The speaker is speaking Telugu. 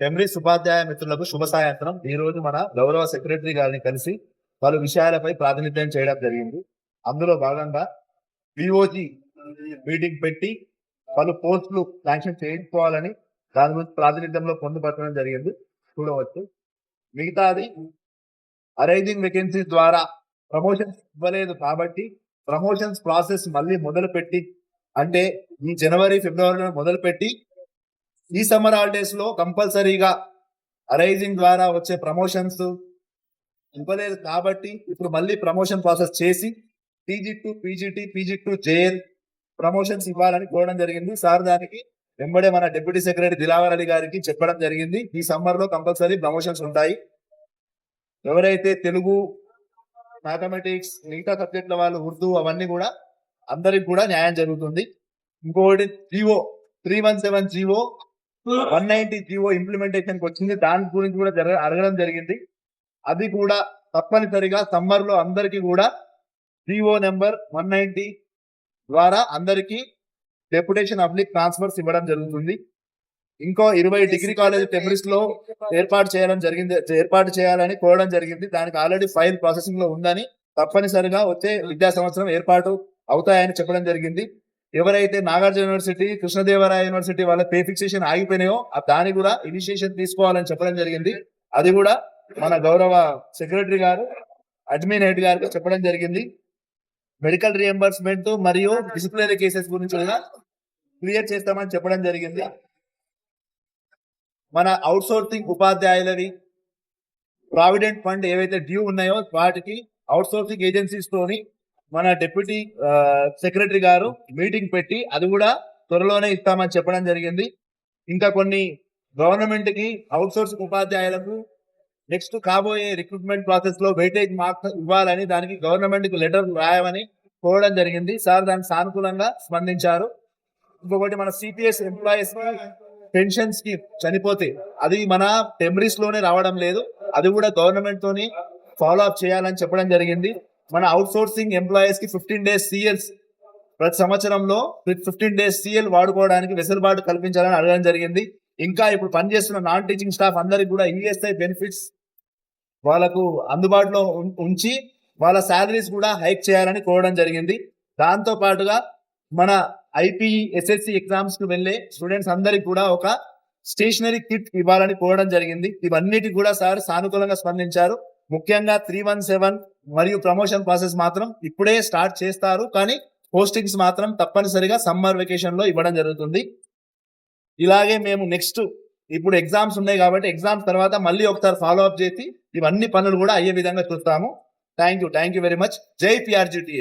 టెమ్రీస్ ఉపాధ్యాయ మిత్రులకు శుభ సాయంత్రం. ఈ రోజు మన గౌరవ సెక్రటరీ గారిని కలిసి పలు విషయాలపై ప్రాతినిధ్యం చేయడం జరిగింది. అందులో భాగంగా పిఓజి మీటింగ్ పెట్టి పలు పోస్టులు శాంక్షన్ చేయించుకోవాలని దాని గురించి ప్రాతినిధ్యంలో పొందుపరచడం జరిగింది. చూడవచ్చు. మిగతాది అరైజింగ్ వెకెన్సీ ద్వారా ప్రమోషన్స్ ఇవ్వలేదు కాబట్టి ప్రమోషన్స్ ప్రాసెస్ మళ్ళీ మొదలు పెట్టి అంటే ఈ జనవరి ఫిబ్రవరిలో మొదలు పెట్టి ఈ సమ్మర్ హాలిడేస్లో కంపల్సరీగా అరైజింగ్ ద్వారా వచ్చే ప్రమోషన్స్ ఇవ్వలేదు కాబట్టి ఇప్పుడు మళ్ళీ ప్రమోషన్ ప్రాసెస్ చేసి PG to PGT PG to JL promotions ఇవ్వాలని కోరడం జరిగింది. సార్ దానికి వెంబడే మన డిప్యూటీ సెక్రటరీ దిలావర్ అలీ గారికి చెప్పడం జరిగింది. ఈ సమ్మర్లో కంపల్సరీ ప్రమోషన్స్ ఉంటాయి. ఎవరైతే తెలుగు మ్యాథమెటిక్స్ మిగతా సబ్జెక్టుల వాళ్ళు ఉర్దూ అవన్నీ కూడా అందరికి కూడా న్యాయం జరుగుతుంది. ఇంకొకటి GO three one seven GO one ninety GO implementation వచ్చింది. దాని గురించి కూడా జరగ అడగడం జరిగింది. అది కూడా తప్పనిసరిగా సమ్మర్లో అందరికీ కూడా జివో నెంబర్ వన్ నైన్టీ ద్వారా అందరికీ డెప్యుటేషన్ అప్లిక్ ట్రాన్స్ఫర్స్ ఇవ్వడం జరుగుతుంది. ఇంకో ఇరవై డిగ్రీ కాలేజ్ టెంపరీస్లో ఏర్పాటు చేయడం జరిగింది. ఏర్పాటు చేయాలని కోరడం జరిగింది. దానికి ఆల్రెడీ ఫైల్ ప్రాసెసింగ్లో ఉందని తప్పనిసరిగా వచ్చే విద్యా సంవత్సరం ఏర్పాటు అవుతాయని చెప్పడం జరిగింది. ఎవరైతే నాగార్జున యూనివర్సిటీ కృష్ణదేవరాయ యూనివర్సిటీ వాళ్ళ పే ఫిక్సేషన్ ఆగిపోయినాయో ఆ దాని కూడా ఇనిషియేషన్ తీసుకోవాలని చెప్పడం జరిగింది. అది కూడా మన గౌరవ సెక్రటరీ గారు అడ్మిన్ హెడ్ గారికి చెప్పడం జరిగింది. మెడికల్ రియంబర్స్మెంట్ మరియు డిసిప్లినరీ కేసెస్ గురించి కూడా క్లియర్ చేస్తామని చెప్పడం జరిగింది. మన అవుట్ సోర్సింగ్ ఉపాధ్యాయులని ప్రావిడెంట్ ఫండ్ ఏవైతే డ్యూ ఉన్నాయో వాటికి అవుట్ సోర్సింగ్ ఏజెన్సీస్ తోని మన డిప్యూటీ సెక్రటరీ గారు మీటింగ్ పెట్టి అది కూడా త్వరలోనే ఇస్తామని చెప్పడం జరిగింది. ఇంకా కొన్ని గవర్నమెంట్కి అవుట్ ఉపాధ్యాయులకు నెక్స్ట్ కాబోయే రిక్రూట్మెంట్ ప్రాసెస్లో వెయిటేజ్ మార్క్స్ ఇవ్వాలని దానికి గవర్నమెంట్కు లెటర్ రాయమని కోరడం జరిగింది. సార్ దానికి సానుకూలంగా స్పందించారు. ఇంకొకటి మన సిపిఎస్ ఎంప్లాయీస్ పెన్షన్ స్కీమ్ చనిపోతే అది మన టెమరీస్లోనే రావడం లేదు. అది కూడా గవర్నమెంట్ తోని ఫాలో అప్ చేయాలని చెప్పడం జరిగింది. మన అవుట్ సోర్సింగ్ ఎంప్లాయీస్కి ఫిఫ్టీన్ డేస్ సిఎల్స్ ప్రతి సంవత్సరంలో ఫిఫ్టీన్ డేస్ సిఎల్ వాడుకోవడానికి వెసులుబాటు కల్పించాలని అడగడం జరిగింది. ఇంకా ఇప్పుడు పనిచేస్తున్న నాన్ టీచింగ్ స్టాఫ్ అందరికి కూడా ఈఎస్ఐ బెనిఫిట్స్ వాళ్ళకు అందుబాటులో ఉం- ఉంచి వాళ్ళ శాలరీస్ కూడా హైక్ చేయాలని కోరడం జరిగింది. దాంతో పాటుగా మన ఐపీఈ ఎస్ఎస్సి ఎగ్జామ్స్కు వెళ్ళే స్టూడెంట్స్ అందరికి కూడా ఒక స్టేషనరీ కిట్ ఇవ్వాలని కోరడం జరిగింది. ఇవన్నిటి కూడా సార్ సానుకూలంగా స్పందించారు. ముఖ్యంగా త్రీ వన్ సెవెన్ మరియు ప్రమోషన్ ప్రాసెస్ మాత్రం ఇప్పుడే స్టార్ట్ చేస్తారు. కానీ పోస్టింగ్స్ మాత్రం తప్పనిసరిగా సమ్మర్ వెకేషన్లో ఇవ్వడం జరుగుతుంది. ఇలాగే మేము నెక్స్ట్ ఇప్పుడు ఎగ్జామ్స్ ఉన్నాయి కాబట్టి ఎగ్జామ్స్ తర్వాత మళ్ళీ ఒకసారి ఫాలో అప్ చేసి ఇవన్నీ పనులు కూడా అయ్యే విధంగా చూస్తాము. Thank you thank you very much జై పిఆర్జిటి